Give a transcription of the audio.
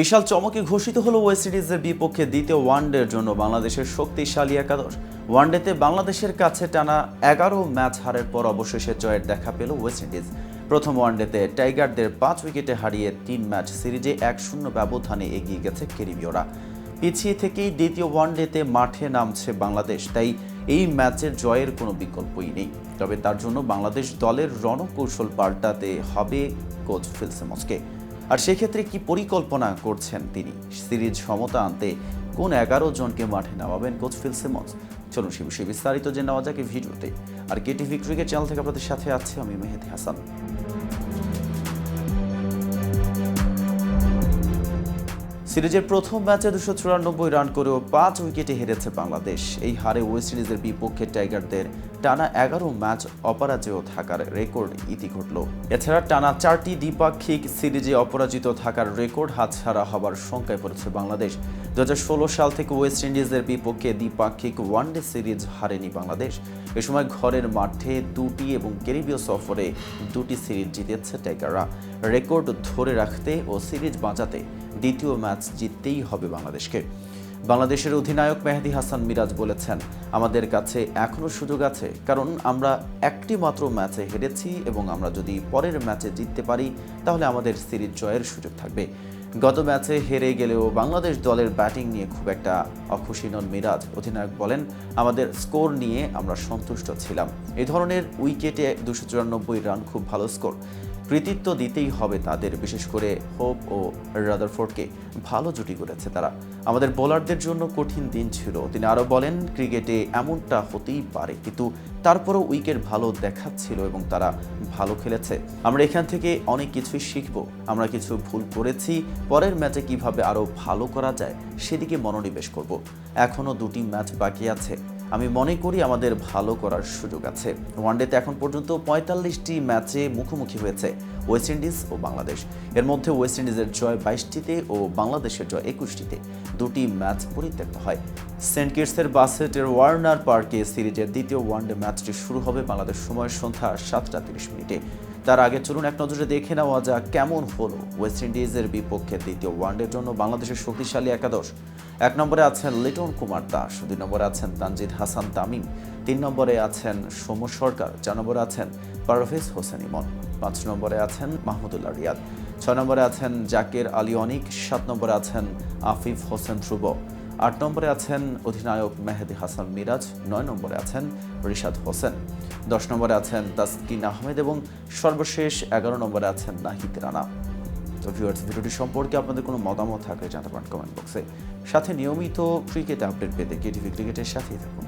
বিশাল চমকে ঘোষিত হলো ওয়েস্ট ইন্ডিজের বিপক্ষে দ্বিতীয় ওয়ানডের জন্য বাংলাদেশের শক্তিশালী একাদশ। ওয়ানডেতে বাংলাদেশের কাছে টানা এগারো ম্যাচ হারের পর অবশেষে জয়ের দেখা পেল ওয়েস্ট ইন্ডিজ। প্রথম ওয়ানডেতে টাইগারদের পাঁচ উইকেটে হারিয়ে তিন ম্যাচ সিরিজে এক শূন্য ব্যবধানে এগিয়ে গেছে ক্যারিবীয়রা। পিছিয়ে থেকেই দ্বিতীয় ওয়ানডেতে মাঠে নামছে বাংলাদেশ, তাই এই ম্যাচের জয়ের কোনো বিকল্পই নেই। তবে তার জন্য বাংলাদেশ দলের রণকৌশল পাল্টাতে হবে কোচ ফিলসেমসকে। আর সেক্ষেত্রে কি পরিকল্পনা করছেন তিনি? সিরিজ সমতা আনতে কোন এগারো জনকে মাঠে নামাবেন? Coach Phil Simmons. চলুন সে বিষয়ে বিস্তারিত যে নেওয়া যাক ভিডিওতে। আর কেটিভি ক্রিকেট চ্যানেল থেকে আপনাদের সাথে আছে আমি মেহেদি হাসান। সিরিজের প্রথম ম্যাচে দুশো চুরানব্বই রান করেও পাঁচ উইকেটে হেরেছে বাংলাদেশ। এই হারে ওয়েস্ট ইন্ডিজের বিপক্ষে টাইগারদের টানা এগারো ম্যাচ অপরাজেয় থাকার রেকর্ড ইতি ঘটল। এছাড়া টানা চারটি দ্বিপাক্ষিক সিরিজে অপরাজিত থাকার রেকর্ড হাতছাড়া হবার শঙ্কায় পড়েছে বাংলাদেশ। দুহাজার ষোলো সাল থেকে ওয়েস্ট ইন্ডিজের বিপক্ষে দ্বিপাক্ষিক ওয়ানডে সিরিজ হারেনি বাংলাদেশ। এ সময় ঘরের মাঠে দুটি এবং ক্যারিবীয় সফরে দুটি সিরিজ জিতেছে টাইগাররা। রেকর্ড ধরে রাখতে ও সিরিজ বাঁচাতে দ্বিতীয় ম্যাচ জিততেই হবে বাংলাদেশকে। বাংলাদেশের অধিনায়ক মেহেদি হাসান মিরাজ বলেছেন, আমাদের কাছে এখনও সুযোগ আছে, কারণ আমরা একটি মাত্র ম্যাচে হেরেছি এবং আমরা যদি পরের ম্যাচে জিততে পারি, তাহলে আমাদের সিরিজ জয়ের সুযোগ থাকবে। গত ম্যাচে হেরে গেলেও বাংলাদেশ দলের ব্যাটিং নিয়ে খুব একটা অখুশি নন মিরাজ। অধিনায়ক বলেন, আমাদের স্কোর নিয়ে আমরা সন্তুষ্ট ছিলাম। এ ধরনের উইকেটে দুশো চুরানব্বই রান, খুব ভালো স্কোর। কৃতিত্ব দিতেই হবে তাদের, বিশেষ করে হোপ ও রাদারফোর্ডকে। ভালো জুটি করেছে তারা। আমাদের বোলারদের জন্য কঠিন দিন ছিল। তিনি আরও বলেন, ক্রিকেটে এমনটা হতেই পারে, কিন্তু তারপরও উইকেট ভালো দেখাচ্ছিল এবং তারা ভালো খেলেছে। আমরা এখান থেকে অনেক কিছুই শিখব। আমরা কিছু ভুল করেছি, পরের ম্যাচে কীভাবে আরও ভালো করা যায়, সেদিকে মনোনিবেশ করব। এখনও দুটি ম্যাচ বাকি আছে। আমি মনে করি আমাদের ভালো করার সুযোগ আছে। ওয়ানডেতে এখন পর্যন্ত পঁয়তাল্লিশটি ম্যাচে মুখোমুখি হয়েছে ওয়েস্ট ইন্ডিজ ও বাংলাদেশ। এর মধ্যে ওয়েস্ট ইন্ডিজের জয় বাইশটিতে ও বাংলাদেশের জয় একুশটিতে। দুটি ম্যাচ পরিত্যক্ত হয়। সেন্ট কিটসের বাসেটের ওয়ার্নার পার্কে সিরিজের দ্বিতীয় ওয়ানডে ম্যাচটি শুরু হবে বাংলাদেশ সময় সন্ধ্যা সাতটা তিরিশ মিনিটে। তার আগে চলুন এক নজরে দেখে নেওয়া যাক কেমন হলো ওয়েস্ট ইন্ডিজের বিপক্ষে দ্বিতীয় ওয়ানডের জন্য বাংলাদেশের শক্তিশালী একাদশ। এক নম্বরে আছেন লিটন কুমার দাস, দুই নম্বরে আছেন তানজিদ হাসান তামিম, তিন নম্বরে আছেন সৌম্য সরকার, চার নম্বরে আছেন পারভেজ হোসেন ইমন, পাঁচ নম্বরে আছেন মাহমুদুল্লাহ রিয়াদ, ছয় নম্বরে আছেন জাকির আলী অনিক, সাত নম্বরে আছেন আফিফ হোসেন ধ্রুব। আট নম্বরে আছেন অধিনায়ক মেহেদি হাসান মিরাজ, নয় নম্বরে আছেন রিশাদ হোসেন। দশ নম্বরে আছেন তাসকিন আহমেদ এবং সর্বশেষ এগারো নম্বরে আছেন নাহিদ রানা। তো ভিউয়ার্স ভিডিওটি সম্পর্কে আপনাদের কোনো মতামত থাকলে জানতে পারেন কমেন্ট বক্সে সাথে নিয়মিত ক্রিকেট আপডেট পেতে কেটিভি ক্রিকেটের সাথেই থাকুন।